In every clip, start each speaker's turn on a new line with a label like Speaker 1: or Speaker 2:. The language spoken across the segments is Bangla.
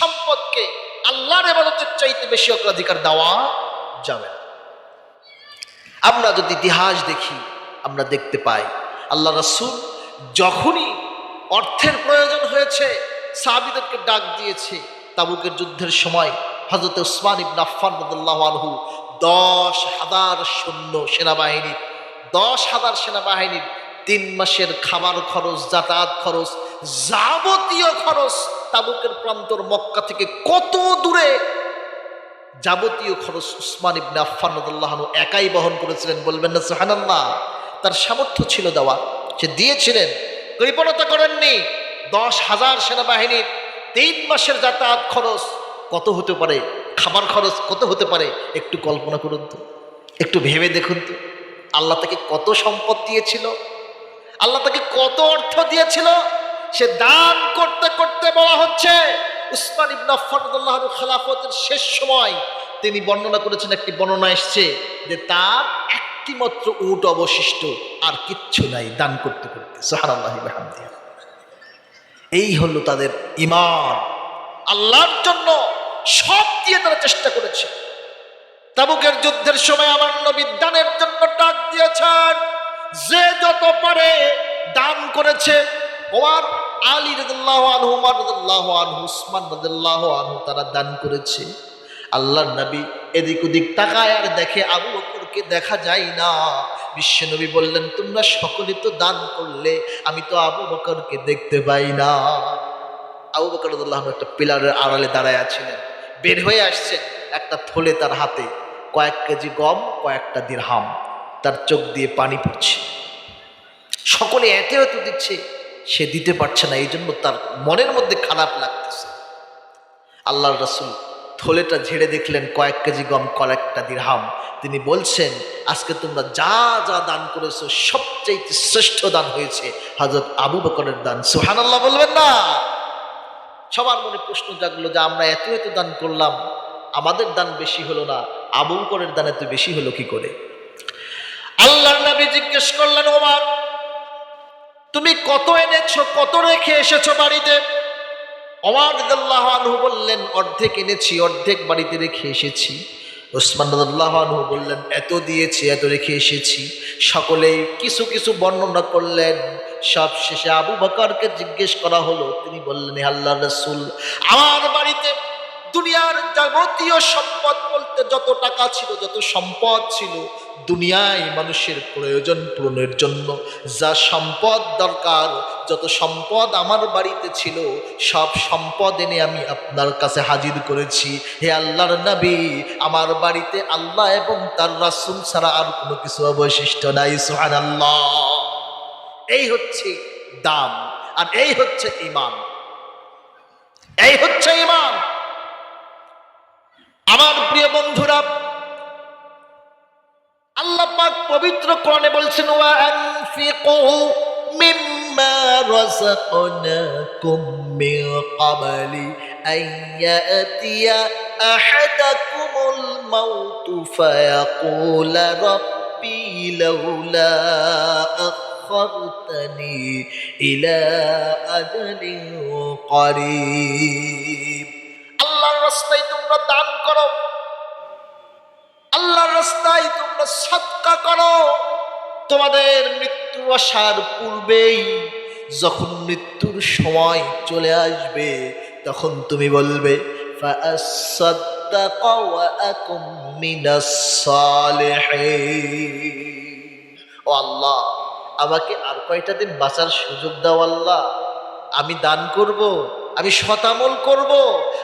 Speaker 1: সম্পদকে আল্লাহর এবাদতের চাইতে বেশি অগ্রাধিকার দেওয়া যাবে না। আমরা যদি ইতিহাস দেখি, আমরা দেখতে পাই, আল্লাহ রসুল যখনই অর্থের প্রয়োজন হয়েছে সাহাবিদেরকে ডাক দিয়েছে, তাবুকের যুদ্ধের সময় হজরত উসমান ইবন আনহু দশ হাজার সৈন্য সেনাবাহিনীর, দশ হাজার সেনাবাহিনীর তিন মাসের খাবার খরচ, যাতায়াত খরচ, যাবতীয় খরচ তাবুকের প্রান্তর মক্কা থেকে কত দূরে যাবতীয় খরচ উসমান ইবনে আফফান রাদিয়াল্লাহু একাই বহন করেছিলেন বলবেন না, সুবহানাল্লাহ। তার সামর্থ্য ছিল দেওয়া সে দিয়েছিলেন। কৃপণতা করেননি। দশ হাজার সেনাবাহিনীর তিন মাসের যাতায়াত খরচ কত হতে পারে? খাবার খরচ কত হতে পারে? একটু কল্পনা করুন তো। একটু ভেবে দেখুন তো। আল্লাহ তাকে কত সম্পদ দিয়েছিল? আল্লাহ তাকে কত অর্থ দিয়েছিল? সে দান করতে করতে বলা হচ্ছে, উসমান ইবনে আনহু খেলাফতের শেষ সময় তিনি বর্ণনা করেছেন একটি বর্ণনা এসছে যে তার একটি মাত্র উট অবশিষ্ট আর কিচ্ছু নাই দান করতে করতে। এই হলো তাদের ইমান আল্লাহর জন্য সব দিয়ে তারা চেষ্টা করেছে। তাবুকের যুদ্ধের সময় আমার নবী দানের জন্য ডাক দিয়েছেন, যে যত পারে দান করেছে ওমর, আলী রাদিয়াল্লাহু আনহু, উমর রাদিয়াল্লাহু আনহু, উসমান রাদিয়াল্লাহু আনহু তারা দান করেছে। আল্লাহর নবী এদিক ওদিক তাকায় আর দেখে আবু বকরকে দেখা যায় না। বিশ্বনবী বললেন, তোমরা সকলে তো দান করলে, আমি তো আবু বকরকে দেখতে পাই না। আবু বকর একটা পিলারের আড়ালে দাঁড়ায় আছিলেন। বের হয়ে আসছেন একটা থলে তার হাতে, কয়েক কেজি গম, কয়েকটা দিরহাম। তার চোখ দিয়ে পানি পড়ছে। সকলে এতে এত দিচ্ছে। সে দিতে পারছে না এই জন্য তার মনের মধ্যে খারাপ লাগতেছে। আল্লাহর রসুল থলেটা ঝেড়ে দেখলেন, কয়েক কেজি গম, কয়েকটা দিরহাম। তিনি বলছেন, আজকে তোমরা যা যা দান করেছ সবচেয়ে শ্রেষ্ঠ দান হয়েছে হজরত আবু বকরের দান। সোহান আল্লাহ বলবেন না। সবার মনে প্রশ্ন জাগলো যে, আমরা এত এত দান করলাম, আমাদের দান বেশি হলো না, আবু বকরের দান এত বেশি হলো কি করে? আল্লাহর নবী জিজ্ঞেস করলেন, ওমর তুমি কত এনেছো, কত রেখে এসেছ বাড়িতে? অমর আনহু বললেন, অর্ধেক এনেছি, অর্ধেক বাড়িতে রেখে এসেছি। ওসমান আনহু বললেন, এত দিয়েছি, এত রেখে এসেছি। সকলেই কিছু কিছু বর্ণনা করলেন। সব শেষে আবু বকরকে জিজ্ঞেস করা হলো, তিনি বললেন, "হে আল্লাহর রাসূল, আমার বাড়িতে দুনিয়ার যাবতীয় সম্পদ বলতে যত টাকা ছিল, যত সম্পদ ছিল, দুনিয়ায় মানুষের প্রয়োজন পূরণের জন্য। যা সম্পদ দরকার, যত সম্পদ আমার বাড়িতে ছিল, সব সম্পদ এনে আমি আপনার কাছে হাজির করেছি। হে আল্লাহর নবী, আমার বাড়িতে আল্লাহ এবং তার রাসূল ছাড়া আর কোনো কিছু অবশিষ্ট নাই, সুবহানাল্লাহ। এই হচ্ছে দাম, আর এই হচ্ছে ইমান এই হচ্ছে ইমান আমার প্রিয় বন্ধুরা, আল্লাহ পাক পবিত্র কোরআনে বলছেন ওয়া আনফিকু মিম্মা রাযাকনাকুম মিন ক্বাবলি আন ইয়াতিয়া আহাদাকুমুল মাউত ফায়াকুল রাব্বি লাউলা আখরতনি ইলা আজালিন করিব। আল্লাহর রাস্তায় তোমরা দান করো। আল্লাহর রাস্তায় তোমরা সৎকা করো। তোমাদের মৃত্যু আসার পূর্বেই যখন মৃত্যুর সময় চলে আসবে, তখন তুমি বলবে ও আল্লাহ, আমাকে আর কয়টা দিন বাঁচার সুযোগ দাও আল্লাহ। আমি দান করব আমি শতামল করব।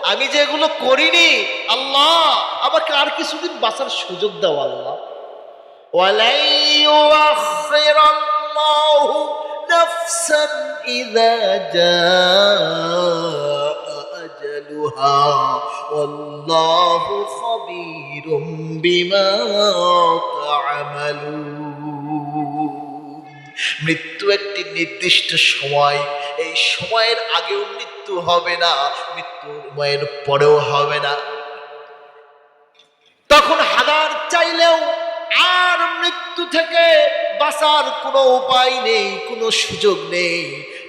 Speaker 1: আমি যে এগুলো করিনি, আল্লাহ, আমাকে আর কিছুদিন বাঁচার সুযোগ দাও, আল্লাহ। মৃত্যু একটি নির্দিষ্ট সময়। এই সময়ের আগে উনি হবে না, মৃত্যুর পরেও হবে না। তখন হাজার চাইলেও আর মৃত্যু থেকে বাঁচার কোনো উপায় নেই, কোনো সুযোগ নেই।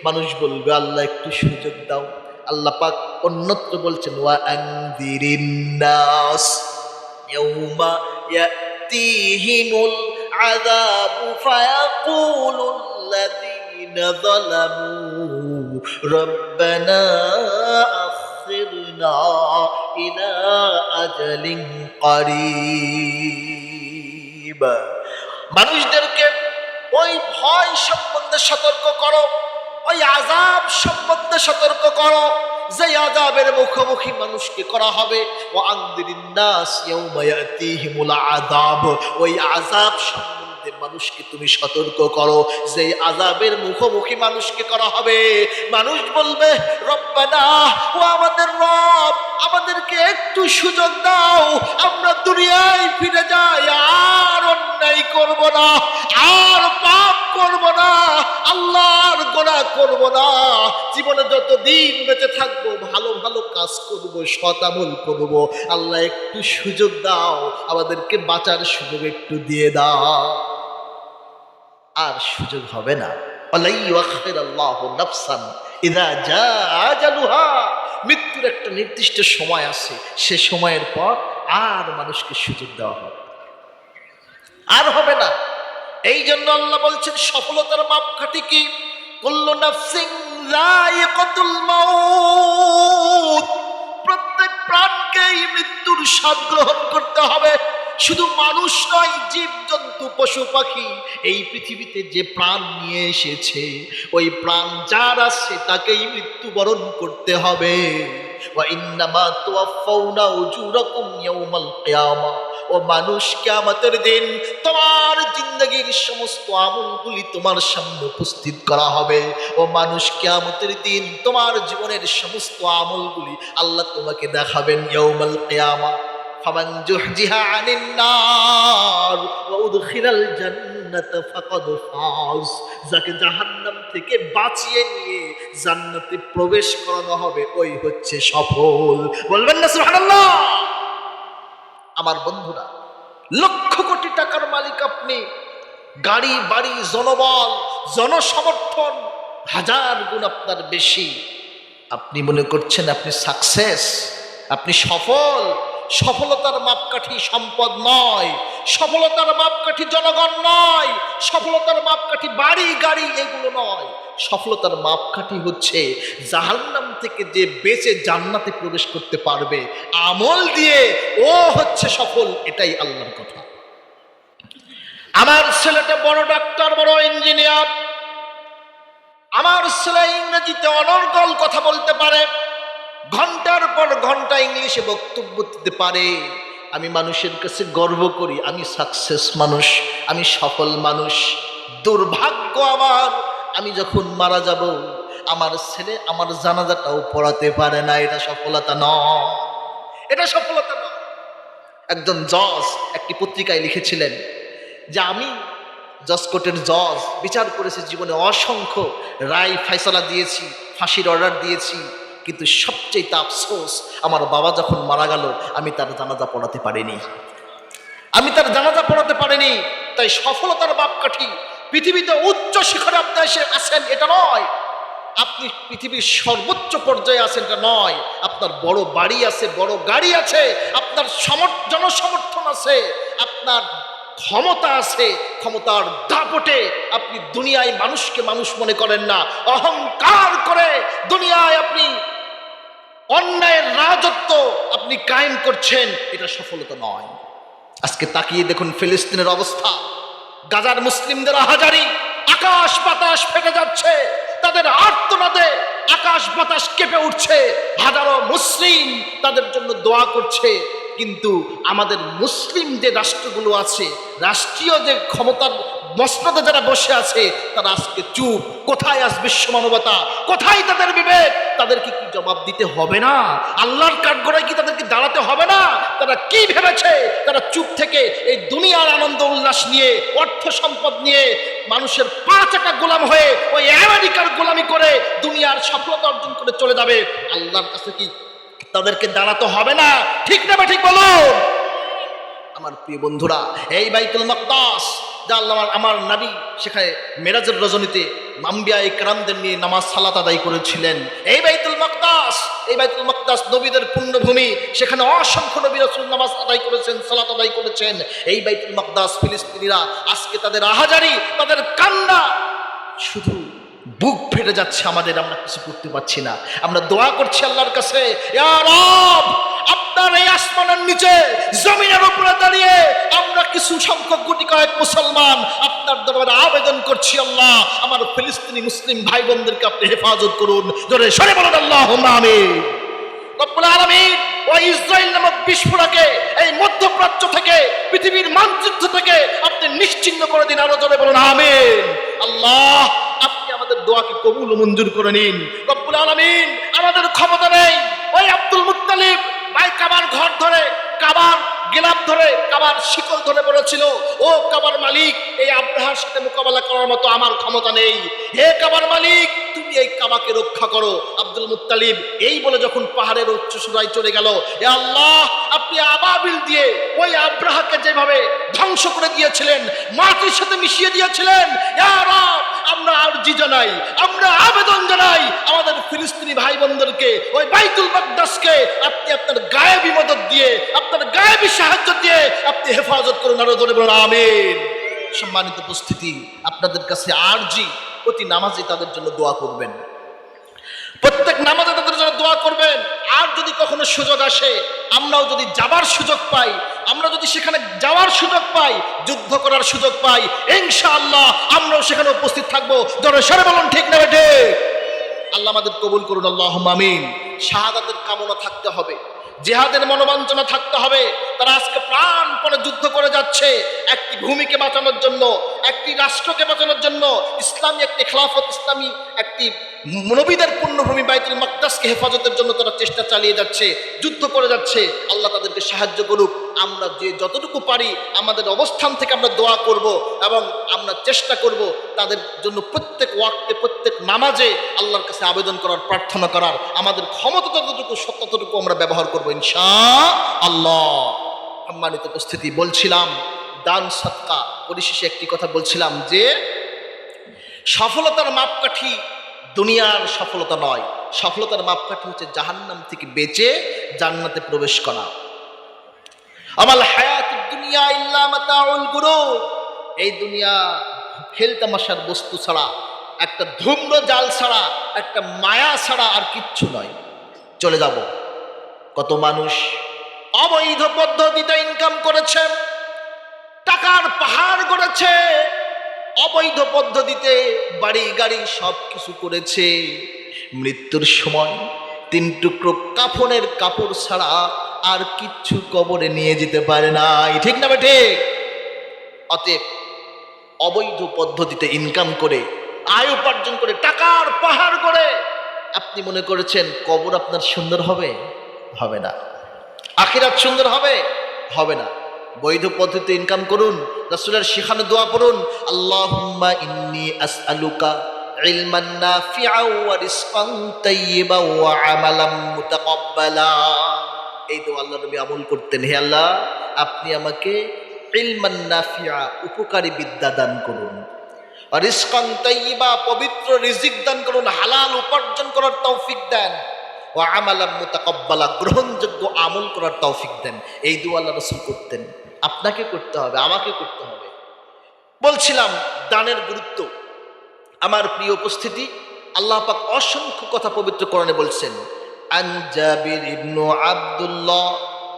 Speaker 1: মানুষ বলবে, আল্লাহ, একটু সুযোগ দাও। আল্লাহ পাক অন্যত্র বলছেন, ওয়া আনদিরিন নাস, ইয়াউমা ইয়াতিহিমুল আযাবু ফায়াকুলুল্লাযীনা যালামু। রব্বানা আখিরনা ইলা আজালিন করিব মানুষদেরকে ওই ভয় সম্বন্ধে সতর্ক করো, ওই আজাব সম্বন্ধে সতর্ক করো, যে আজাবের মুখোমুখি মানুষকে করা হবে। ও আন্দিরিন্নাস ইয়াউমা আযাব, ওই আজাব সম্বন্ধে মানুষকে তুমি সতর্ক করো। যে আজাবের মুখোমুখি মানুষকে করা হবে, মানুষ বলবে, রব্বানা, ও আমাদের রব, আমাদেরকে একটু সুযোগ দাও, আমরা দুনিয়ায় ফিরে যাই, আর অন্যায় করব না, আর পাপ করব না, আল্লাহর গোনা করব না। জীবনে যত দিন বেঁচে থাকব, ভালো ভালো কাজ করব আমল করব, আল্লাহ একটু সুযোগ দাও, আমাদেরকে বাঁচার সুযোগ একটু দিয়ে দাও। আর সুযোগ হবে না। মৃত্যুর একটা নির্দিষ্ট সময় আছে, সে সময়ের পর আর মানুষকে সুযোগ দেওয়া হবে। আর হবে না। এই জন্য আল্লাহ বলছেন, সফলতার মাপকাঠি কি? কুল্লু নাফসিং যায়িকাতুল মাউত। প্রত্যেক প্রাণকেই মৃত্যুর স্বাদ গ্রহণ করতে হবে। শুধু মানুষ নয় জীব জন্তু পশু পাখি, এই পৃথিবীতে যে প্রাণ নিয়ে এসেছে, ওই প্রাণ যার আছে তাকেই মৃত্যুবরণ করতে হবে। ওয়া ইন্নামা তুওয়াফাউনা উজুরাকুম ইয়াউমাল কিয়ামা। ও মানুষ কিয়ামতের দিন, তোমার জিন্দগির সমস্ত আমলগুলি তোমার সামনে উপস্থিত করা হবে। ও মানুষ কিয়ামতের দিন, তোমার জীবনের সমস্ত আমলগুলি আল্লাহ তোমাকে দেখাবেন ইয়াউমাল কিয়ামা। ফামান জুহজিহা যাকে জাহান্নাম থেকে বাঁচিয়ে নিয়ে জান্নাতে প্রবেশ করানো হবে, ওই হচ্ছে সফল। বলবেন না সুবহানাল্লাহ! আমার বন্ধুরা, লক্ষ কোটি টাকার মালিক আপনি, গাড়ি, বাড়ি, জনবল, জনসমর্থন, হাজার গুণ আপনার বেশি। আপনি মনে করছেন আপনি সাকসেস আপনি সফল। সফলতার মাপকাঠি সম্পদ নয়, সফলতার মাপকাঠি জনগণ নয়, সফলতার মাপকাঠি বাড়ি, গাড়ি, এগুলো নয়। সফলতার মাপকাঠি হচ্ছে জাহান্নাম থেকে যে বেঁচে জান্নাতে প্রবেশ করতে পারবে। আমল দিয়ে ও হচ্ছে সফল, এটাই আল্লাহর কথা। আমার ছেলেটা বড় ডাক্তার, বড় ইঞ্জিনিয়ার। আমার ছেলে ইংরেজিতে অনর্গল কথা বলতে পারে। ঘণ্টার পর ঘণ্টা ইংলিশে বক্তব্য দিতে পারে। আমি মানুষের কাছে গর্ব করি, আমি সাকসেস মানুষ, আমি সফল মানুষ। দুর্ভাগ্য আমার। আমি যখন মারা যাব, আমার ছেলে আমার জানাজাটাও পড়াতে পারে না, এটা সফলতা এটা সফলতা নয়। একজন জজ একটি পত্রিকায় লিখেছিলেন যে আমি জজ জজ, বিচার করেছি, জীবনে অসংখ্য রায়, ফয়সলা দিয়েছি, ফাঁসির অর্ডার দিয়েছি, কিন্তু সবচেয়ে আফসোস, আমার বাবা যখন মারা গেল, আমি তার জানাজা পড়াতে পারিনি। আমি তার জানাজা পড়াতে পারিনি, তাই সফলতার মাপকাঠি পৃথিবীতে উচ্চ শিখরে আপনি এসে আছেন, এটা নয়। আপনি পৃথিবীর সর্বোচ্চ পর্যায়ে আছেন, এটা নয়। আপনার বড় বাড়ি আছে, বড় গাড়ি আছে, আপনার সমর, জনসমর্থন আছে, আপনার ক্ষমতা আছে, ক্ষমতার দাপটে আপনি দুনিয়ায় মানুষকে মানুষ মনে করেন না। অহংকার করে দুনিয়ায় আপনি অন্যায়ের রাজত্ব আপনি কায়েম করছেন, এটা সফলতা নয়। আজকে তাকিয়ে দেখুন ফিলিস্তিনের অবস্থা। গাজার মুসলিমদের হাজারি আকাশ বাতাস ফেটে যাচ্ছে, তাদের আর্তনাদে আকাশ বাতাস কেঁপে উঠছে, হাজারো মুসলিম তাদের জন্য দোয়া করছে কিন্তু আমাদের মুসলিম যে রাষ্ট্রগুলো আছে, রাষ্ট্রীয় যে ক্ষমতার মসনদে যারা বসে আছে, তারা আজকে চুপ। কোথায় আজ বিশ্ব মানবতা কোথায় তাদের বিবেক? তাদেরকে কি জবাব দিতে হবে না? আল্লাহর কাঠগড়ায় কি তাদেরকে দাঁড়াতে হবে না? তারা কি ভেবেছে? তারা চুপ থেকে এই দুনিয়ার আনন্দ উল্লাস নিয়ে, অর্থ সম্পদ নিয়ে মানুষের পাঁচ একটা গোলাম হয়ে ওই আমেরিকার গোলামি করে দুনিয়ার সফলতা অর্জন করে চলে যাবে। আল্লাহর কাছে কি তাদেরকে দাঁড়াতে হবে না। ঠিক না ঠিক বলুন। আমার প্রিয় বন্ধুরা, এই বাইতুল মাকদাস আল্লাহ আমার- আমার নাবি সেখানে মেরাজের রজনীতে মাম্বিয়া ইকরামদের নিয়ে নামাজ সালাত আদায় করেছিলেন। এই বাইতুল মাকদাস, এই বাইতুল মাকদাস নবীদের পুণ্যভূমি, সেখানে অসংখ্য নবী রসুল নামাজ আদায় করেছেন, সালাত আদায় করেছেন। এই বাইতুল মকদাস ফিলিস্তিনিরা আজকে তাদের আহাজারি, তাদের কান্না শুধু বুক ফেটে যাচ্ছে আমাদের, আমরা কিছু করতে পারছি না। আমরা দোয়া করছি আল্লাহর কাছে আপনার এই আসমানের নিচে, জমিনের উপরে দাঁড়িয়ে আমরা কিছু সংখ্যক গুটি কয়েক মুসলমান আপনার দরবারে আবেদন করছি আল্লাহ। আমার ফিলিস্তিনি মুসলিম ভাই বোনদেরকে আপনি হেফাজত করুন। জোরে সরে বলেন আল্লাহ আলামিন ওই ইসরায়েল নামক এই মধ্যপ্রাচ্য থেকে, পৃথিবীর মানচিত্র থেকে আপনি নিশ্চিন্ন করে দিন, আরও জোরে বলুন, আমিন। আল্লাহ আমাদের দোয়াকে কবুল মঞ্জুর করে নিন। রব্বুল আলামিন আমাদের ক্ষমতা নেই। ওই আব্দুল মুত্তালিব ভাই কাবার ঘর ধরে, কাবার গেলাপ ধরে, কাবার শিকল ধরে বলেছিল, ও কাবার মালিক, এই আব্রাহার সাথে মোকাবেলা করার মতো আমার ক্ষমতা নেই। হে কাবার মালিক, তুমি এই কাবাকে রক্ষা করো। আব্দুল মুত্তালিব এই বলে যখন পাহাড়ের উচ্চ সুরায় চলে গেল, এ আল্লাহ আবাবিল দিয়ে ওই আব্রাহাকে যেভাবে ধ্বংস করে দিয়েছিলেন, মাটির সাথে মিশিয়ে দিয়েছিলেন আমরা আরজি জানাই আমরা আবেদন জানাই আমাদের ফিলিস্তিনি ভাই বোনদেরকে ওই বাইতুল মাকদাসকে আপনি আপনার গায়েবী মদত দিয়ে, আপনার গায়েবী সাহায্য দিয়ে আপনি হেফাজত করুন, আরও জোরে বলুন, আমিন। সম্মানিত উপস্থিতি, আপনাদের কাছে আরজি, প্রতি নামাজে তাদের জন্য দোয়া করবেন। প্রত্যেক নামাজে তাদের জন্য দোয়া করবেন। আর যদি কখনো সুযোগ আসে, আমরাও যদি যাবার সুযোগ পাই, আমরা যদি সেখানে যাওয়ার সুযোগ পাই, যুদ্ধ করার সুযোগ পাই, ইনশাআল্লাহ আমরাও সেখানে উপস্থিত থাকব। ধরো সরে বলুন, ঠিক না বেটে আল্লাহ আমাদের কবুল করুন আল্লাহ মামিন শাহাদাতের কামনা থাকতে হবে। জেহাদের মনোবাঞ্চনা থাকতে হবে। তারা আজকে প্রাণপণে যুদ্ধ করে যাচ্ছে। একটি ভূমিকে বাঁচানোর জন্য, একটি রাষ্ট্রকে বাঁচানোর জন্য, ইসলামী একটি খেলাফত, ইসলামী একটি মনোবিদের পূর্ণভূমি বাইতুল মাকদাসকে হেফাজতের জন্য তারা চেষ্টা চালিয়ে যাচ্ছে, যুদ্ধ করে যাচ্ছে। আল্লাহ তাদেরকে সাহায্য করুক। আমরা যে যতটুকু পারি আমাদের অবস্থান থেকে আমরা দোয়া করব এবং আমরা চেষ্টা করব তাদের জন্য প্রত্যেক ওয়াক্তে, প্রত্যেক নামাজে আল্লাহর কাছে আবেদন করার, প্রার্থনা করার। আমাদের ক্ষমতা ততটুকু সত্যতটুকু আমরা ব্যবহার করব ইনশা আল্লাহ সম্মানিত উপস্থিতি, বলছিলাম দান সৎকা, পরিশেষে একটি কথা বলছিলাম যে সফলতার মাপকাঠি দুনিয়ার সফলতা নয়। সফলতার মাপকাঠি হচ্ছে জাহান্নাম থেকে বেঁচে জান্নাতে প্রবেশ করা। আমাল হায়াত দুনিয়া ইল্লা মাতাউল এই দুনিয়া খেলতামাশার বস্তু ছাড়া, একটা ধূম্র জাল ছাড়া, একটা মায়া ছাড়া আর কিচ্ছু নয়। চলে যাব। কত মানুষ অবৈধ পদ্ধতিতে ইনকাম করেছে, টাকার পাহাড় করেছে অবৈধ পদ্ধতিতে বাড়ি, গাড়ি সব কিছু করেছে। মৃত্যুর সময় তিন টুকরো কাফনের কাপড় ছাড়া আর কিচ্ছু কবরে নিয়ে যেতে পারে নাই। ঠিক না বেঠে অতএব অবৈধ পদ্ধতিতে ইনকাম করে, আয় উপার্জন করে, টাকার পাহাড় করে, আপনি মনে করেছেন কবর আপনার সুন্দর হবে? হবে না। আখিরাত সুন্দর হবে? হবে না। বৈধ পদ্ধতিতে ইনকাম করুন, রাসূলের শিখানো দোয়া পড়ুন, আল্লাহুম্মা ইন্নী আসআলুকা ইলমান নাফিআ ওয়া রিজকান তাইয়্যিবা ওয়া আমালাম মুতাকাব্বালা। এই দোয়া আল্লাহ নবী আমল করতেন। হে আল্লাহ, আপনি আমাকে নাফিআ উপকারী বিদ্যা দান করুন। রিজকান তাইয়্যিবা পবিত্র রিজিক দান করুন, হালাল উপার্জন করার তৌফিক দেন। ও আমালাম মুতাকাব্বালা, গ্রহণযোগ্য আমল করার তৌফিক দেন। এই দোয়া আল্লাহ রসুল করতেন। আপনাকে করতে হবে, আমাকে করতে হবে। বলছিলাম, দানের গুরুত্ব। আমার প্রিয় উপস্থিতি, আল্লাহ পাক অসংখ্য কথা পবিত্র কোরআনে বলছেন আন জাবির ইবনু আব্দুল্লাহ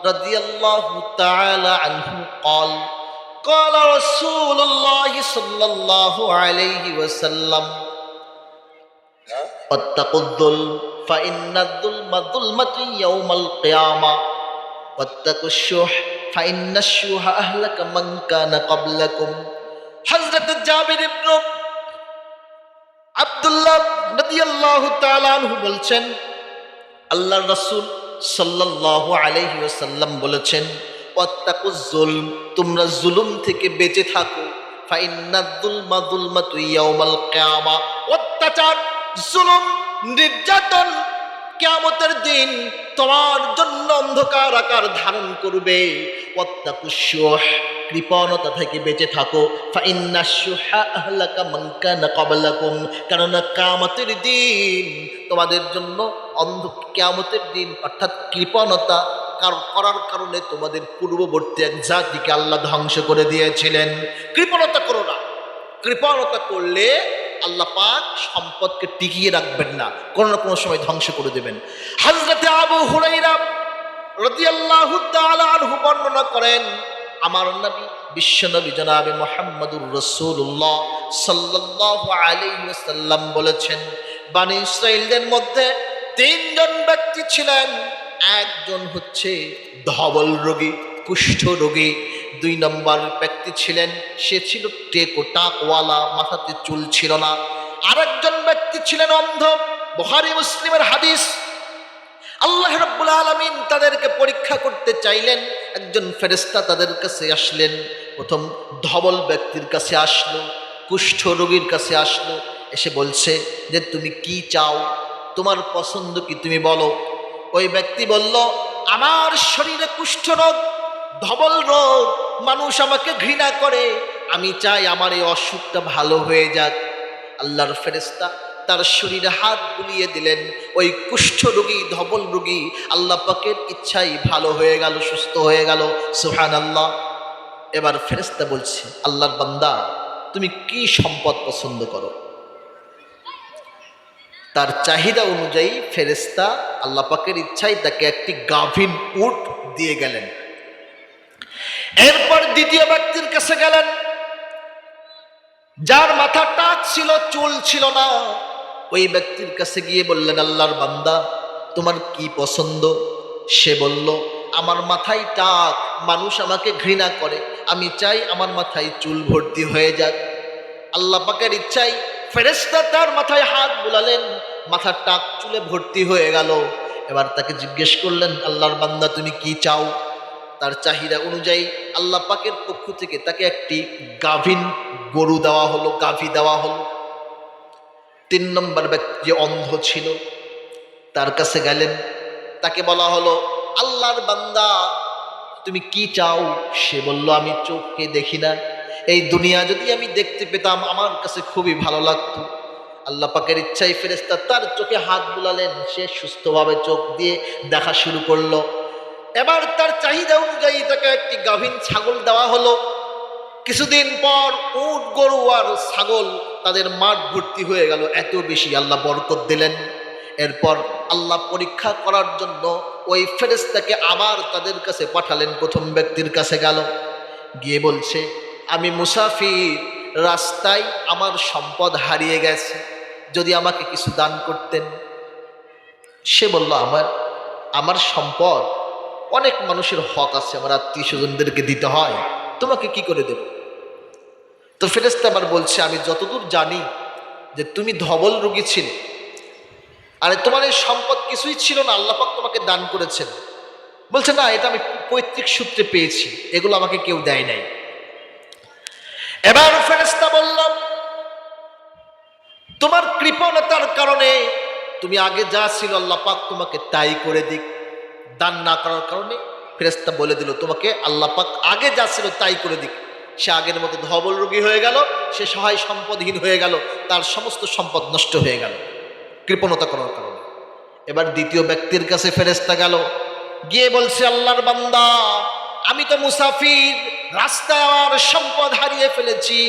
Speaker 1: রাদিয়াল্লাহু তাআলা আনহু قال قال رسول الله صلى الله عليه وسلم واتقوا الظلم فإن الظلم ظلمة يوم القيامة واتقوا الشح فإن الشح أهلك من كان قبلكم حضرت جابر ইবন আব্দুল্লাহ রাদিয়াল্লাহু তাআলা আনহু বলছেন আল্লাহর রসুল সাল্লাল্লাহু আলাইহি ওয়াসাল্লাম বলেছেন জুলম, তোমরা জুলুম থেকে বেঁচে থাকো। অত্যাচার, জুলুম, নির্যাতন কিয়ামতের দিন তোমার জন্য অন্ধকার আকার ধারণ করবে। শুহ কৃপণতা থেকে বেঁচে থাকো। কেননা কিয়ামতের দিন তোমাদের জন্য অন্ধ কিয়ামতের দিন, অর্থাৎ কৃপণতা কার- করার কারণে তোমাদের পূর্ববর্তী এক জাতিকে আল্লাহ ধ্বংস করে দিয়েছিলেন। কৃপণতা করো না। কৃপণতা করলে আল্লাহ পাক সম্পদকে টিকিয়ে রাখবেন না। কোনো না কোনো সময় ধ্বংস করে দেবেন। হজরতে আবু হুরাইরা রাদিয়াল্লাহু তাআলা বর্ণনা করেন আমার নবী বিশ্বনবী জনাবে মোহাম্মদুর রসুল্লাহ সাল্লাল্লাহু আলাইহি ওয়াসাল্লাম বলেছেন, বানি ইসরাইলদের মধ্যে তিনজন ব্যক্তি ছিলেন, একজন হচ্ছে ধবল রোগী, কুষ্ঠ রোগী, দুই নম্বর ব্যক্তি ছিলেন, সে ছিল টেকো টাকওয়ালা, মাথাতে চুল ছিল না। আরেকজন ব্যক্তি ছিলেন অন্ধ বহারি মুসলিমের হাদিস আল্লাহ রাব্বুল আলামিন তাদেরকে পরীক্ষা করতে চাইলেন, একজন ফেরেশতা তাদের কাছে আসলেন, প্রথম ধবল ব্যক্তির কাছে আসলো, কুষ্ঠ রোগীর কাছে আসলো, এসে বলছে যে, তুমি কি চাও? তোমার পছন্দ কি তুমি বলো? ওই ব্যক্তি বলল, আমার শরীরে কুষ্ঠ রোগ, ধবল রোগ, মানুষ আমাকে ঘৃণা করে। আমি চাই আমার এই অসুখটা ভালো হয়ে যাক। আল্লাহর ফেরেস্তা তার শরীরে হাত বুলিয়ে দিলেন। ওই কুষ্ঠ রোগী, ধবল রোগী আল্লাহ পাকের ইচ্ছাই ভালো হয়ে গেল, সুস্থ হয়ে গেল। সুহান আল্লাহ এবার ফেরেস্তা বলছে, আল্লাহর বান্দা, তুমি কি সম্পদ পছন্দ করো? তার চাহিদা অনুযায়ী ফেরেস্তা আল্লাহ পাকের ইচ্ছাই তাকে একটি গাভীন উট দিয়ে গেলেন। এরপর দ্বিতীয় ব্যক্তির কাছে গেলেন। যার মাথা টাক ছিল, চুল ছিল না। ওই ব্যক্তির কাছে গিয়ে বললেন, আল্লাহর বান্দা, তোমার কি পছন্দ? সে বলল, আমার মাথায় টাক, মানুষ আমাকে ঘৃণা করে। আমি চাই আমার মাথায় চুল ভর্তি হয়ে যাক। আল্লাহ পাকের ইচ্ছাই ফেরেস্তা তার মাথায় হাত বুলালেন, মাথার টাক চুলে ভর্তি হয়ে গেল। এবার তাকে জিজ্ঞেস করলেন, আল্লাহর বান্দা, তুমি কি চাও? তার চাহিদা অনুযায়ী আল্লাহ পাকের পক্ষ থেকে তাকে একটি গাভিন গরু দেওয়া হলো, গাভী দেওয়া হলো। তিন নম্বর ব্যক্তি যে অন্ধ ছিল, তার কাছে গেলেন। তাকে বলা হলো, আল্লাহর বান্দা, তুমি কি চাও? সে বলল, আমি চোখকে দেখি না। এই দুনিয়া যদি আমি দেখতে পেতাম, আমার কাছে খুবই ভালো লাগতো। আল্লাহ পাকের ইচ্ছাই ফেরেস্তা তার চোখে হাত বুলালেন। সে সুস্থভাবে চোখ দিয়ে দেখা শুরু করল। এবার তার চাহিদা অনুযায়ী তাকে একটি গাভীন ছাগল দেওয়া হলো। কিছুদিন পর উট, গরু আর ছাগল তাদের মাঠ ভর্তি হয়ে গেল, এত বেশি আল্লাহ বরকত দিলেন। এরপর আল্লাহ পরীক্ষা করার জন্য ওই ফেরেস্তাকে আবার তাদের কাছে পাঠালেন, প্রথম ব্যক্তির কাছে গেল। গিয়ে বলছে, আমি মুসাফির, রাস্তায় আমার সম্পদ হারিয়ে গেছে, যদি আমাকে কিছু দান করতেন। সে বলল, আমার আমার সম্পদ, অনেক মানুষের হক আছে, আমার আত্মীয় স্বজনদেরকে দিতে হয়, তোমাকে কি করে দেব? তো ফেরেস্তা আবার বলছে, আমি যতদূর জানি যে তুমি ধবল রোগী ছিলে, আরে তোমার এই সম্পদ কিছুই ছিল না আল্লাপাক তোমাকে দান করেছেন। বলছে, না, এটা আমি পৈতৃক সূত্রে পেয়েছি, এগুলো আমাকে কেউ দেয় নাই। এবার ফেরেস্তা বললাম তোমার কৃপণতার কারণে তুমি আগে যা ছিল আল্লাহ পাক তোমাকে তাই করে দিক। দান না করার কারণে ফেরেস্তা বলে দিল, তোমাকে আল্লাহ পাক আগে যা ছিল তাই করে দিক। সে আগের মতো ধবল রোগী হয়ে গেল, সে সহায় সম্পদহীন হয়ে গেল, তার সমস্ত সম্পদ নষ্ট হয়ে গেল। কৃপণতা করার কারণে। এবার দ্বিতীয় ব্যক্তির কাছে ফেরেস্তা গেল, গিয়ে বলছে, আল্লাহর বান্দা, আমি তো মুসাফির, রাস্তায় আমার সম্পদ হারিয়ে ফেলেছি,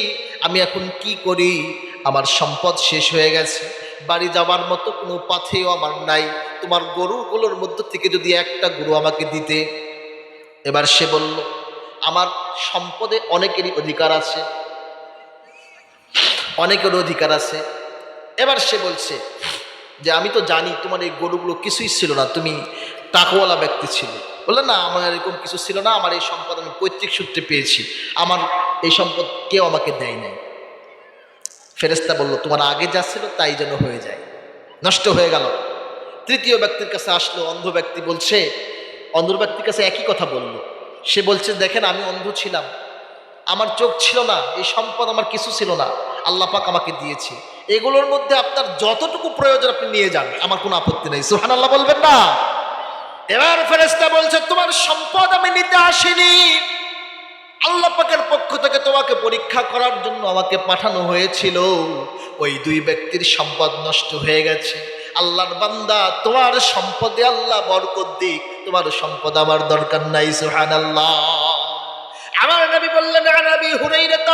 Speaker 1: আমি এখন কি করি? আমার সম্পদ শেষ হয়ে গেছে, বাড়ি যাবার মতো কোনো পাথেও আমার নাই, তোমার গরুগুলোর মধ্য থেকে যদি একটা গরু আমাকে দিতে? এবার সে বলল আমার সম্পদে অনেকেরই অধিকার আছে অনেকের অধিকার আছে। এবার সে বলছে যে, আমি তো জানি তোমার এই গরুগুলো কিছুই ছিল না, তুমি টাকওয়ালা ব্যক্তি ছিল। বললে, না, আমার এরকম কিছু ছিল না, আমার এই সম্পদ আমি পৈতৃক সূত্রে পেয়েছি, আমার এই সম্পদ কেউ আমাকে দেয় নাই। ফেরেস্তা বলল, তোমার আগে যা ছিল তাই যেন হয়ে যায়, নষ্ট হয়ে গেল। তৃতীয় ব্যক্তির কাছে আসলো, অন্ধ ব্যক্তি বলছে, অন্ধ ব্যক্তির কাছে একই কথা বলল সে বলছে, দেখেন, আমি অন্ধ ছিলাম। আমার চোখ ছিল না, এই সম্পদ আমার কিছু ছিল না। আল্লাহ পাক আমাকে দিয়েছে। এগুলোর মধ্যে আপনার যতটুকু প্রয়োজন আপনি নিয়ে যান, আমার কোনো আপত্তি নেই। সুহান আল্লাহ বলবেন না। এবার ফেরেস্তা বলছে, তোমার সম্পদ আমি নিতে আসিনি। আল্লাহ পাকের পক্ষ থেকে তোমাকে পরীক্ষা করার জন্য আমাকে পাঠানো হয়েছিল। ওই দুই ব্যক্তির সম্পদ নষ্ট হয়ে গেছে। আল্লাহর বান্দা তোমার সম্পদে আল্লাহ বরকত দিক তোমার সম্পদ আমার দরকার নাই সুবহানাল্লাহ। আমার নবী বললেন عن ابي هريره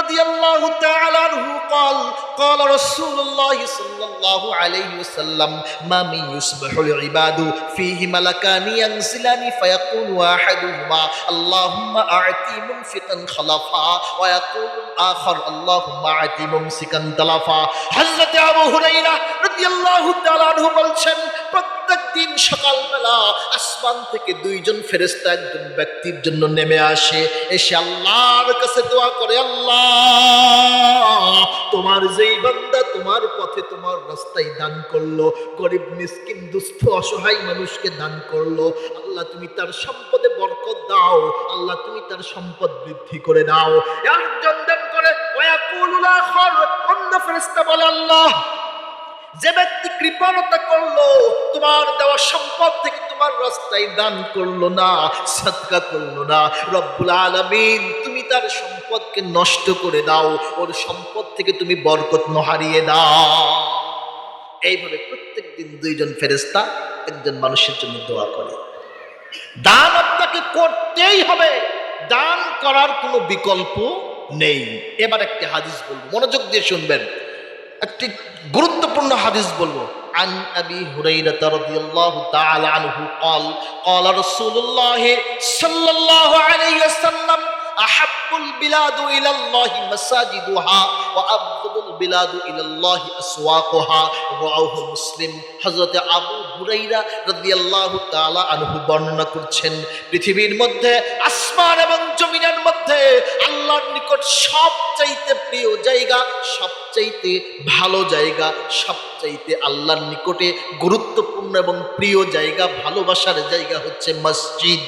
Speaker 1: رضي الله تعالى عنه قال قال رسول الله صلى الله عليه وسلم ما من يصبح العباد فيه ملكان ينزلان فيقول احدهما اللهم اعطي منفقا خلفا ويقول الاخر اللهم اعطي ممسكا تلفا حضرت ابو هريره رضي الله تعالى عنه বলছেন প্রত্যেক দিন সকালবেলা আসমান থেকে দুইজন ফেরেস্তা একজন ব্যক্তির জন্য নেমে আসে, এসে আল্লাহর কাছে দোয়া করে, আল্লাহ, তোমার যেই বান্দা তোমার পথে তোমার রাস্তায় দান করল, গরিব, মিসকিন, দুস্থ, অসহায় মানুষকে দান করল, আল্লাহ তুমি তার সম্পদে বরকত দাও, আল্লাহ তুমি তার সম্পদ বৃদ্ধি করে দাও। একজন দান করে অন্য ফেরেশতা বলে, আল্লাহ যে ব্যক্তি কৃপণতা করল, তোমার দেওয়া সম্পদ থেকে তোমার রাস্তায় দান করল না সৎকা করল না। রব্বুল আলামিন, তুমি তার সম্পদকে নষ্ট করে দাও, ওর সম্পদ থেকে তুমি বরকত হারিয়ে দাও। এইভাবে প্রত্যেক দিন দুইজন ফেরেস্তা একজন মানুষের জন্য দোয়া করে। দান আপনাকে করতেই হবে। দান করার কোনো বিকল্প নেই। এবার একটি হাদিস বলব। মনোযোগ দিয়ে শুনবেন। একটি গুরুত্বপূর্ণ হাদিস বলবো عن أبي هريرة رضي الله تعالى عنه قال قال رسول الله صلى الله عليه وسلم أحب البلاد إلى الله مساجدها وأبغض البلاد إلى الله أسواقها رواه মুসলিম হযরত আবু হুরাইরা রাদিয়াল্লাহু তাআলা আনহু বর্ণনা করছেন পৃথিবীর মধ্যে আসমান এবং জমিনের মধ্যে আল্লাহর নিকট সবচাইতে প্রিয় জায়গা, সবচাইতে ভালো জায়গা, সবচাইতে আল্লাহর নিকটে গুরুত্বপূর্ণ এবং প্রিয় জায়গা, ভালোবাসার জায়গা হচ্ছে মসজিদ।